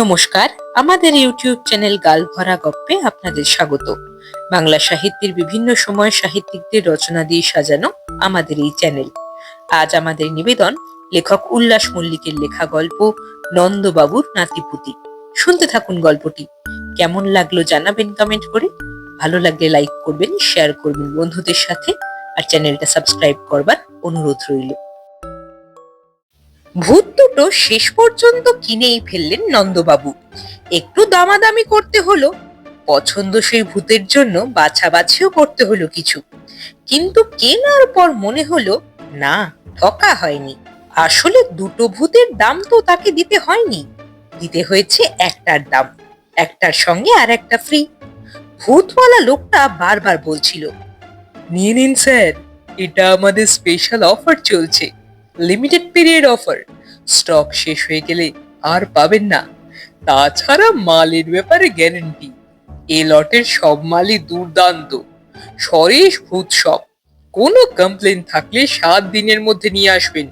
নমস্কার, আমাদের YouTube channel গাল ভরা গপ্পে আপনাদের স্বাগত। বাংলা সাহিত্যের বিভিন্ন সময় সাহিত্যিকদের রচনা দিয়ে সাজানো আমাদের এই চ্যানেল। আজ আমাদের নিবেদন লেখক উল্লাস মল্লিকের লেখা গল্প নন্দবাবুর নাতিপুতি। শুনতে থাকুন গল্পটি। কেমন লাগল জানাবেন কমেন্ট করে। ভালো লাগলে লাইক করবেন শেয়ার করবেন বন্ধুদের সাথে। আর চ্যানেলটা সাবস্ক্রাইব করবার অনুরোধ রইল। ভূত দুটো শেষ পর্যন্ত কিনেই ফেললেন নন্দবাবু। একটু দামাদামি করতে হলো, পছন্দ সেই ভূতের জন্য বাছাবাছিও করতে হলো কিছু। কিন্তু কেনার পর মনে হলো, না, ঠকা হয়নি। আসলে দুটো ভূতের দাম তো তাকে দিতে হয়নি। দিতে হয়েছে একটার দাম, একটার সঙ্গে আর একটা ফ্রি ভূতওয়ালা লোকটা বারবার বলছিল, নিয়ে নিন স্যার এটা আমাদের স্পেশাল অফার চলছে। লিমিটেড পিরিয়ড অফার স্টক শেষ হয়ে গেলে আর পাবেন না। তাছাড়া মালের ব্যাপারে গ্যারেন্টি এ লটের সব মালই দুর্দান্ত। সরেশ ভূত সব। কোনো কমপ্লেন থাকলে সাত দিনের মধ্যে নিয়ে আসবেন।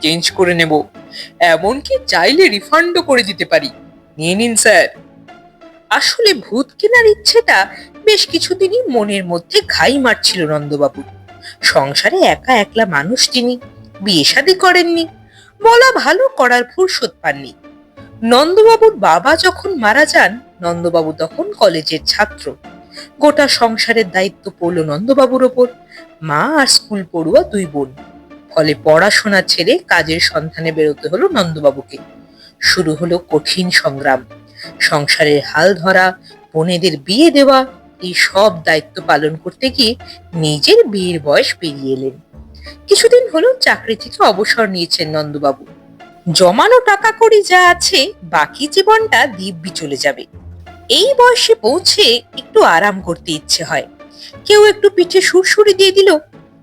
চেঞ্জ করে নেব। এমনকি চাইলে রিফান্ডও করে দিতে পারি। নিয়ে নিন স্যার আসলে ভূত কেনার ইচ্ছেটা বেশ কিছুদিনই মনের মধ্যে ঘাই মারছিল নন্দবাবু। সংসারে একা একলা মানুষ তিনি। বিয়ে শাদী করেননি। বলা ভালো করার ফুরসত পাননি। নন্দবাবুর বাবা যখন মারা যান, নন্দবাবু তখন কলেজের ছাত্র। গোটা সংসারের দায়িত্ব পড়ল নন্দবাবুর ওপর। মা আর স্কুল পড়ুয়া দুই বোন। ফলে পড়াশোনা ছেড়ে কাজের সন্ধানে বেরোতে হলো নন্দবাবুকে। শুরু হলো কঠিন সংগ্রাম। সংসারের হাল ধরা, বোনেদের বিয়ে দেওয়া, এই সব দায়িত্ব পালন করতে গিয়ে নিজের বিয়ের বয়স পেরিয়ে এলেন। কিছুদিন হলো চাকরি থেকে অবসর নিয়েছেন নন্দবাবু। জমানো টাকা করি যা আছে, বাকি জীবনটা দিব্যি চলে যাবে। এই বয়সে পৌঁছে একটু আরাম করতে ইচ্ছে হয়। কেউ একটু পিঠে সুরসুরি দিয়ে দিল,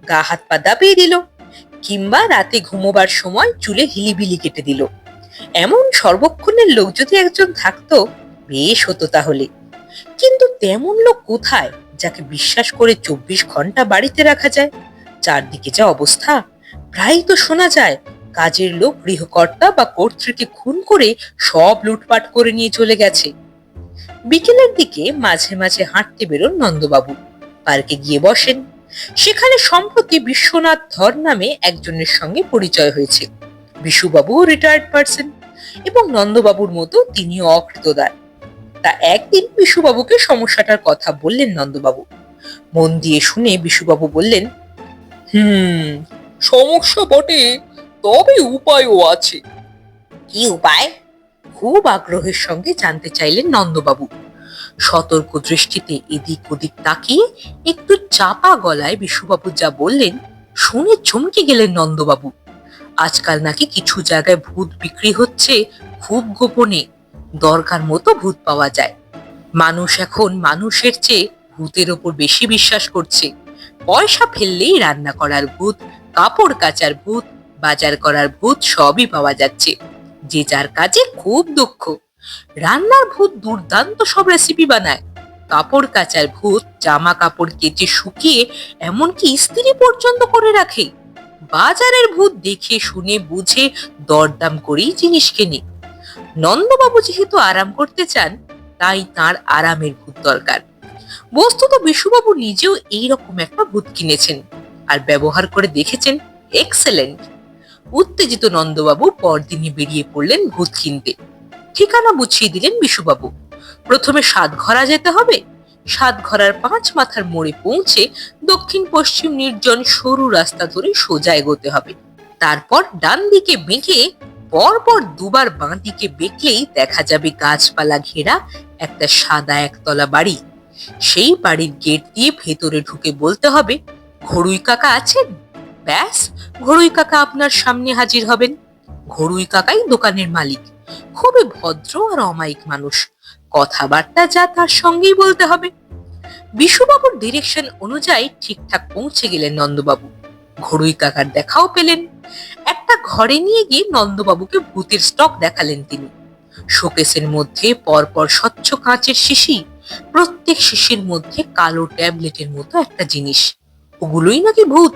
গা হাত পা দাবিয়ে দিল, কিংবা রাতে ঘুমোবার সময় চুলে হিলিবিলি কেটে দিল। এমন সর্বক্ষণের লোক যদি একজন থাকতো, বেশ হতো তাহলে। কিন্তু তেমন লোক কোথায় যাকে বিশ্বাস করে চব্বিশ ঘণ্টা বাড়িতে রাখা যায়? চারদিকে যা অবস্থা, প্রায়ই তো শোনা যায় কাজের লোক গৃহকর্তা বা কর্ত্রীকে খুন করে সব লুটপাট করে নিয়ে চলে গেছে। বিকেলের দিকে মাঝে মাঝে হাঁটতে বেরোন নন্দবাবু। পার্কে গিয়ে বসেন। সেখানে সম্প্রতি বিশ্বনাথ ধর নামে একজনের সঙ্গে পরিচয় হয়েছে। বিশুবাবু রিটায়ার্ড পার্সন এবং নন্দবাবুর মতো তিনিও অকৃতদার। তা একদিন বিশুবাবুকে সমস্যাটার কথা বললেন নন্দবাবু। মন দিয়ে শুনে বিশুবাবু বললেন হুম, সমস্যা বটে, তবে উপায়ও আছে। কি উপায়? খুব আগ্রহের সঙ্গে জানতে চাইলেন নন্দবাবু। সতর্ক দৃষ্টিতে এদিক ওদিক তাকিয়ে একটু চাপা গলায় বিশুবাবু যা বললেন, শুনে চমকে গেলেন নন্দবাবু। আজকাল নাকি কিছু জায়গায় ভূত বিক্রি হচ্ছে খুব গোপনে, দরকার মতো ভূত পাওয়া যায়। মানুষ এখন মানুষের চেয়ে ভূতের ওপর বেশি বিশ্বাস করছে। পয়সা ফেললেই রান্না করার ভূত, কাপড় কাচার ভূত, বাজার করার ভূত সবই পাওয়া যাচ্ছে। যে যার কাজে খুব দক্ষ রান্নার ভূত দুর্দান্ত সব রেসিপি বানায়। কাপড় কাচার ভূত জামা কাপড় কেচে শুকিয়ে এমনকি ইস্ত্রি পর্যন্ত করে রাখে। বাজারের ভূত দেখে, শুনে, বুঝে দরদাম করেই জিনিস কেনে। নন্দবাবু যেহেতু আরাম করতে চান, তাই তার আরামের ভূত দরকার। বস্তুত বিশুবাবু নিজেও এইরকম একটা ভূত কিনেছেন আর ব্যবহার করে দেখেছেন এক্সেলেন্ট উত্তেজিত নন্দবাবু পরদিনই বেরিয়ে পড়লেন ভূত কিনতে। ঠিকানা বুঝিয়ে দিলেন বিশুবাবু। প্রথমে সাতঘরা যেতে হবে। সাতঘরার পাঁচ মাথার মোড়ে পৌঁছে দক্ষিণ পশ্চিম নির্জন সরু রাস্তা ধরে সোজা এগোতে হবে। তারপর ডান দিকে বেঁকে পরপর দুবার বাঁ দিকে বেঁকলেই দেখা যাবে গাছপালা ঘেরা একটা সাদা একতলা বাড়ি। সেই বাড়ির গেট দিয়ে ভেতরে ঢুকে বলতে হবে ঘড়ুই কাকা আছেন? ব্যাস ঘড়ুই কাকা আপনার সামনে হাজির হবেন। ঘড়ুই কাকাই দোকানের মালিক। খুবই ভদ্র আর অমায়িক মানুষ। কথাবার্তা যা তার সঙ্গেই বলতে হবে। বিশুবাবুর ডিরেকশন অনুযায়ী ঠিকঠাক পৌঁছে গেলেন নন্দবাবু। ঘড়ুই কাকার দেখাও পেলেন। একটা ঘরে নিয়ে গিয়ে নন্দবাবুকে ভূতের স্টক দেখালেন তিনি। শোকেসের মধ্যে পরপর স্বচ্ছ কাঁচের শিশি প্রত্যেক শিশির মধ্যে কালো ট্যাবলেটের মতো একটা জিনিস। ওগুলোই নাকি ভূত?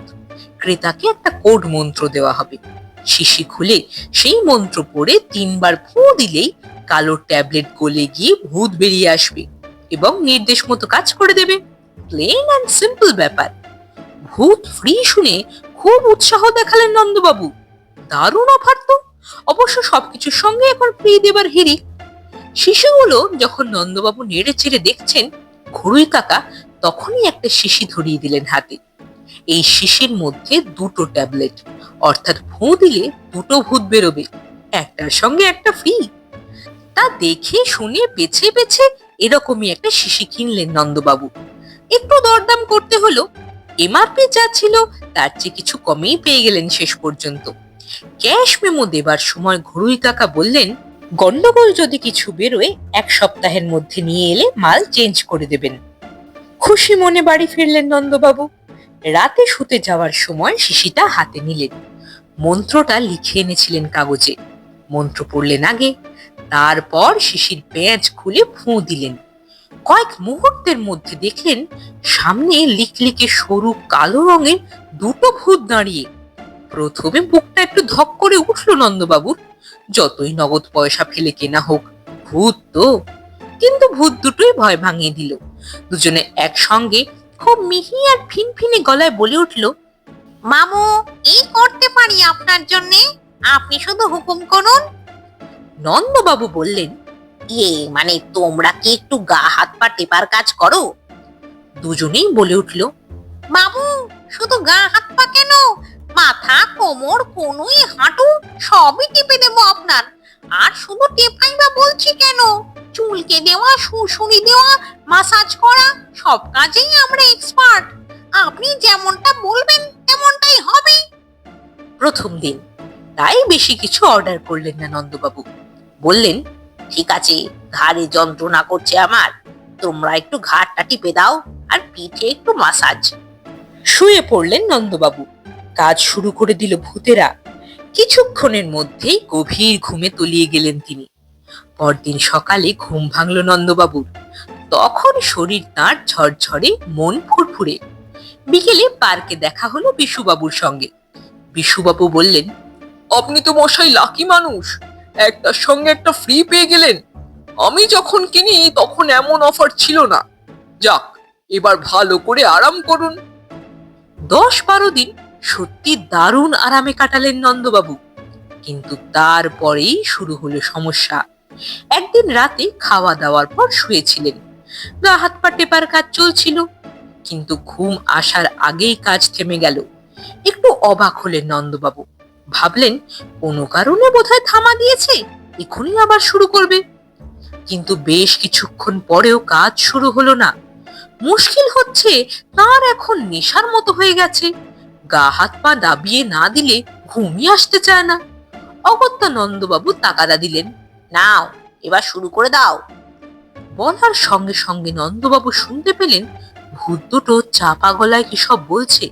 ক্রেতাকে একটা কোড মন্ত্র দেওয়া হবে। শিশি খুলে সেই মন্ত্র পড়ে তিনবার ফু দিলেই কালো ট্যাবলেট গলে গিয়ে ভূত বেরিয়ে আসবে এবং নির্দেশ মতো কাজ করে দেবে। প্লেন অ্যান্ড সিম্পল ব্যাপার। ভূত ফ্রি শুনে খুব উৎসাহ দেখালেন নন্দবাবু। দারুণ অফার তো। অবশ্য সবকিছুর সঙ্গে এখন ফ্রি দেবার হিড়িক। শিশুগুলো যখন নন্দবাবু নেড়ে চেড়ে দেখছেন ঘুরুই কাকা তখনই একটা শিশি ধরিয়ে দিলেন হাতে। এই শিশির মধ্যে দুটো ট্যাবলেট, অর্থাৎ ফু দিলে দুটো ভূত বেরোবে, একটার সঙ্গে একটা ফ্রি। তা দেখে শুনে বেছে বেছে এরকমই একটা শিশি কিনলেন নন্দবাবু। একটু দরদাম করতে হলো, এমআরপি যা ছিল তার চেয়ে কিছু কমেই পেয়ে গেলেন শেষ পর্যন্ত। ক্যাশ মেমো দেবার সময় ঘড়ুই কাকা বললেন গন্ডগোল যদি কিছু বেরোয়, এক সপ্তাহের মধ্যে নিয়ে এলে মাল চেঞ্জ করে দেবেন। খুশি মনে বাড়ি ফিরলেন নন্দবাবু। রাতে শুতে যাওয়ার সময় শিশিটা হাতে নিলেন। মন্ত্রটা লিখে এনেছিলেন কাগজে। মন্ত্র পড়লেন আগে। তারপর শিশির পেঁয়াজ খুলে ফুঁ দিলেন। কয়েক মুহূর্তের মধ্যে দেখলেন সামনে লিকলিকে সরু কালো রঙের দুটো ভূত দাঁড়িয়ে। প্রথমে বুকটা একটু ধক করে উঠল নন্দবাবুর। যতই নগদ পয়সা ফেলে কেনা হোক, ভূত তো। কিন্তু ভূত দুটোই ভয় ভাঙিয়ে দিল। দুজনে একসঙ্গে খুব মিহি আর ফিনফিনে গলায় বলে উঠল, মামু, এই করতে পারি আপনার জন্যে? আপনি শুধু হুকুম করুন। নন্দবাবু বললেন ইয়ে মানে তোমরা কি একটু গা হাত পা টেপার কাজ করো? দুজনেই বলে উঠল বাবু শুধু গা হাত পা কেন? মাথা, কোমর, কনুই, হাঁটু সবই টিপে দেবো আপনার। আর শুধু টেপাই বা বলছি কেন? চুলকে দেওয়া শুশুনি দেওয়া মাসাজ করা, সব কাজেই আমরা এক্সপার্ট আপনি যেমনটা বলবেন, তেমনটাই হবে। প্রথম দিন, তাই বেশি কিছু অর্ডার করলেন না নন্দবাবু। বললেন, ঠিক আছে, ঘাড়ে যন্ত্রণা করছে আমার। তোমরা একটু ঘাড়টা টিপে দাও, আর পিঠে একটু মাসাজ শুয়ে পড়লেন নন্দবাবু। কাজ শুরু করে দিল ভূতেরা। কিছুক্ষণের মধ্যেই গভীর ঘুমে তলিয়ে গেলেন তিনি। পরদিন সকালে ঘুম ভাঙল নন্দবাবুর। তখন শরীর তাঁর ঝরঝরে, মন ফুরফুরে। বিকেলে পার্কে দেখা হলো বিশুবাবুর সঙ্গে। বিশুবাবু বললেন, আপনি তো মশাই লাকি মানুষ। একটার সঙ্গে একটা ফ্রি পেয়ে গেলেন। আমি যখন কিনি, তখন এমন অফার ছিল না। যাক, এবার ভালো করে আরাম করুন। দশ বারো দিন সত্যি দারুণ আরামে কাটালেন নন্দবাবু। কিন্তু তারপরেই শুরু হলো সমস্যা। একদিন রাতে খাওয়া দাওয়ার পর শুয়েছিলেন। গা হাত পা টেপার কাজ চলছিল, কিন্তু ঘুম আসার আগেই কাজ থেমে গেল। একটু অবাক হলেন নন্দবাবু। ভাবলেন, কোনো কারণে বোধহয় থামা দিয়েছে? এখনই আবার শুরু করবে। কিন্তু বেশ কিছুক্ষণ পরেও কাজ শুরু হলো না। মুশকিল হচ্ছে, তার এখন নেশার মতো হয়ে গেছে। গা হাত পা দাবিয়ে না দিলে ঘুমিয়ে আসতে চায় না। অগত্যা নন্দবাবু তাকাদা দিলেন, নাও, এবার শুরু করে দাও। বলার সঙ্গে সঙ্গে নন্দবাবু শুনতে পেলেন, ভূত দুটো চাপা গলায় কি সব বলছে।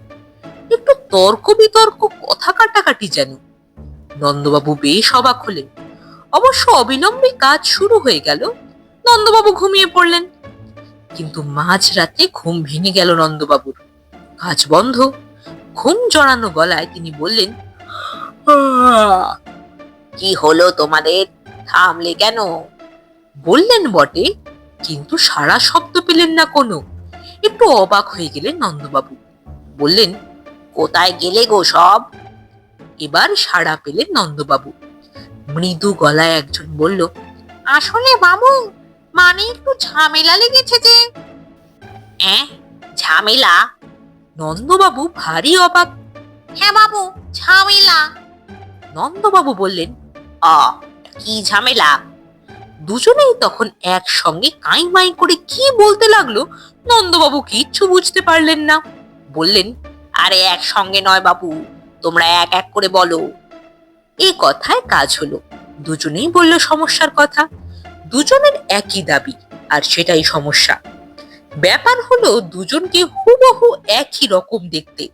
একটু তর্ক বিতর্ক, কথা কাটাকাটি যেন। নন্দবাবু বেশ অবাক হলেন। অবশ্য অবিলম্বে কাজ শুরু হয়ে গেল, নন্দবাবু ঘুমিয়ে পড়লেন। কিন্তু মাঝরাতে ঘুম ভেঙে গেল নন্দবাবুর। কাজ বন্ধ ঘুম জড়ানো গলায় তিনি বললেন কি হলো তোমাদের? থামলে কেন? বললেন বটে, কিন্তু সারা শব্দ পেলেন না কোনো। একটু অবাক হয়ে গেলেন নন্দবাবু। বললেন, কোথায় গেলে গো সব? এবার সাড়া পেলেন নন্দবাবু। মৃদু গলায় একজন বলল, আসলে বাবু মানে একটু ঝামেলা লেগেছে যে? ঝামেলা? নন্দবাবু ভারী অবাক। হ্যাঁ বাবু ঝামেলা। নন্দবাবু বললেন অ কি ঝামেলা? দুজনেই তখন একসঙ্গে কাই মাই করে কি বলতে লাগল নন্দবাবু কিচ্ছু বুঝতে পারলেন না। বললেন আরে একসঙ্গে নয় বাবু তোমরা এক এক করে বলো। এ কথায় কাজ হলো। দুজনেই বলল সমস্যার কথা। দুজনের একই দাবি আর সেটাই সমস্যা। ব্যাপার হলো দুজনকে হুবহু একই রকম দেখতে।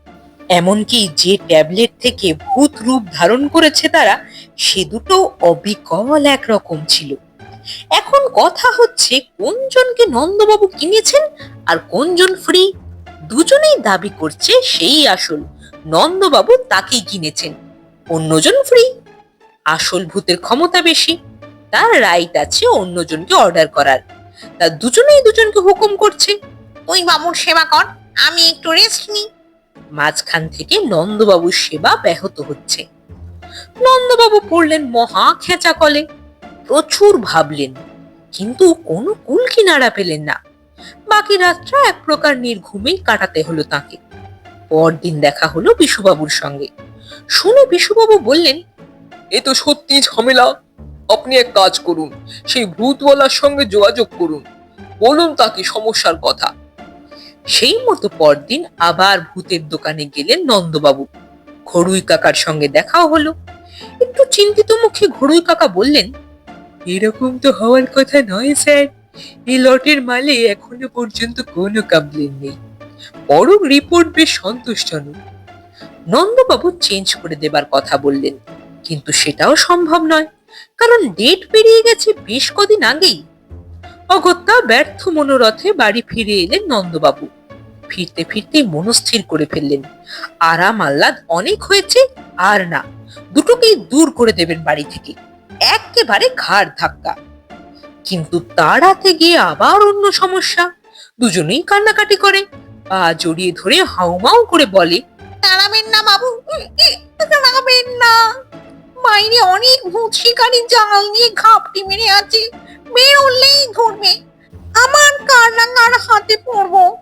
এমনকি যে ট্যাবলেট থেকে ভূত রূপ ধারণ করেছে তারা, সে দুটো অবিকল একরকম ছিল। এখন কথা হচ্ছে কোনজনকে নন্দবাবু কিনেছেন আর কোনজন ফ্রি? দুজনেই দাবি করছে সেই আসল, নন্দবাবু তাকেই কিনেছেন। অন্যজন ফ্রি। আসল ভূতের ক্ষমতা বেশি, তার রাইট আছে অন্যজনকে অর্ডার করার। তা দুজনেই দুজনকে হুকুম করছে। তুই বাবুর সেবা কর, আমি একটু রেস্ট নিই। মাঝখান থেকে নন্দবাবুর সেবা ব্যাহত হচ্ছে। নন্দবাবু পড়লেন মহা খেঁচা কলে প্রচুর ভাবলেন, কিন্তু কোনো কুল কিনারা পেলেন না। বাকি রাতটা এক প্রকার নির্ঘুমেই কাটাতে হলো তাকে। পরদিন দেখা হলো বিশুবাবুর সঙ্গে। শুনে বিশুবাবু বললেন, এ তো সত্যি ঝামেলা। আপনি এক কাজ করুন, সেই ভূতওয়ালার সঙ্গে যোগাযোগ করুন। বলুন তাকে সমস্যার কথা? সেই মতো পরদিন আবার ভূতের দোকানে গেলেন নন্দবাবু। ঘড়ুই কাকার সঙ্গে দেখাও হলো। একটু চিন্তিত মুখে ঘড়ুই কাকা বললেন, এরকম তো হওয়ার কথা নয় স্যার। এই লটের মালে এখনও পর্যন্ত কোনো কমপ্লেন নেই। বরং রিপোর্ট বেশ সন্তোষজনক। নন্দবাবু চেঞ্জ করে দেবার কথা বললেন, কিন্তু সেটাও সম্ভব নয়। কারণ ডেট পেরিয়ে গেছে বেশ কদিন আগেই। অগত্যা ব্যর্থ মনোরথে বাড়ি ফিরে এলেন নন্দবাবু। ফিরতে ফিরতে মনস্থির করে ফেললেন। আরাম আহ্লাদ অনেক হয়েছে, আর না, দুটোকেই দূর করে দেবেন বাড়ি থেকে। একেবারে ঘাড় ধাক্কা। কিন্তু তার হাতে গিয়ে আবার অন্য সমস্যা। দুজনেই কান্নাকাটি করে। পা জড়িয়ে ধরে হাউমাউ করে বলে তাড়াবেন না বাবু তাড়াবেন না। বাইরে অনেক ভূত শিকারী জাল নিয়ে ঘাপটি মেরে আছে। বেরোলেই ধরবে। আমার কান্নাকার হাতে পড়ব।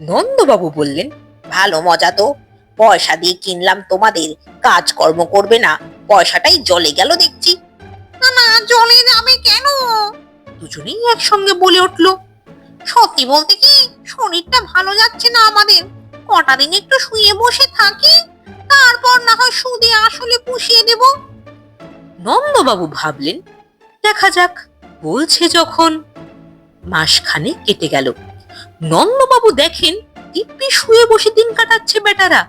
নন্দবাবু বললেন ভালো মজা তো। পয়সা দিয়ে কিনলাম তোমাদের। কাজকর্ম করবে না। পয়সাটাই জলে গেল দেখছি। না না জলে যাবে কেন? দুজনেই একসঙ্গে বলে উঠল সত্যি বলতে কি শরীরটা ভালো যাচ্ছে না আমাদের। কটা দিন একটু শুয়ে বসে থাকি তারপর না হয় সুদে আসলে পুষিয়ে দেব? নন্দবাবু ভাবলেন, দেখা যাক, বলছে যখন। মাসখানে কেটে গেল। নন্দবাবু দেখেন, দিব্যি শুয়ে বসে দিন কাটাচ্ছে বেটারা।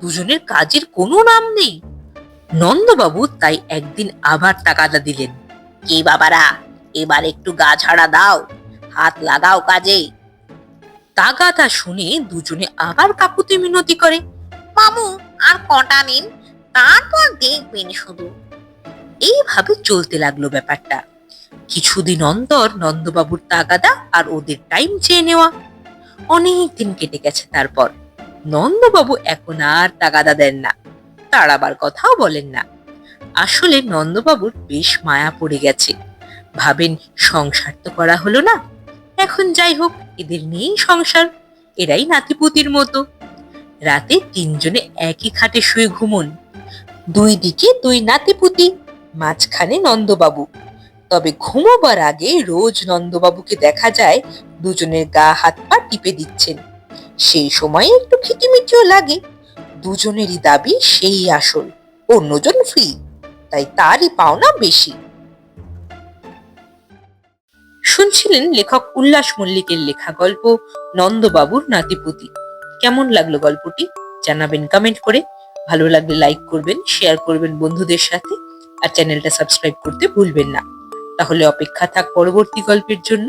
দুজনের কাজের কোনো নাম নেই। নন্দবাবু তাই একদিন আবার টাকাটা দিলেন। কি বাবারা, এবার একটু গা ঝাড়া দাও, হাত লাগাও কাজে। তাগাদা শুনে দুজনে আবার কাকুতি মিনতি করে, মামু, আর কটা দিন তারপর দেখবেন শুধু। এইভাবে চলতে লাগল ব্যাপারটা। কিছুদিন অন্তর নন্দবাবুর তাগাদা আর ওদের টাইম চেয়ে নেওয়া। অনেক দিন কেটে গেছে তারপর। নন্দবাবু এখন আর তাগাদা দেন না। তাড়াবার কথাও বলেন না। আসলে নন্দবাবুর বেশ মায়া পড়ে গেছে। ভাবেন সংসার তো করা হলো না। এখন যাই হোক, এদের নিয়েই সংসার। এরাই নাতিপুতির মতো। রাতে তিনজনে একই খাটে শুয়ে ঘুমন। দুই দিকে দুই নাতিপুতি, মাঝখানে নন্দবাবু। তবে ঘুমোবার আগে রোজ নন্দবাবুকে দেখা যায়, দুজনের গা হাত পা টিপে দিচ্ছেন। সেই সময় একটু খিটিমিটিও লাগে। দুজনেরই দাবি সেই আসল, অন্যজন ফ্রি তাই তারই পাওনা বেশি। শুনছিলেন লেখক উল্লাস মল্লিকের লেখা গল্প, নন্দবাবুর নাতিপুতি। কেমন লাগল গল্পটি? জানাবেন কমেন্ট করে। ভালো লাগলে লাইক করবেন শেয়ার করবেন বন্ধুদের সাথে, আর চ্যানেলটা সাবস্ক্রাইব করতে ভুলবেন না। তাহলে অপেক্ষা থাক পরবর্তী গল্পের জন্য।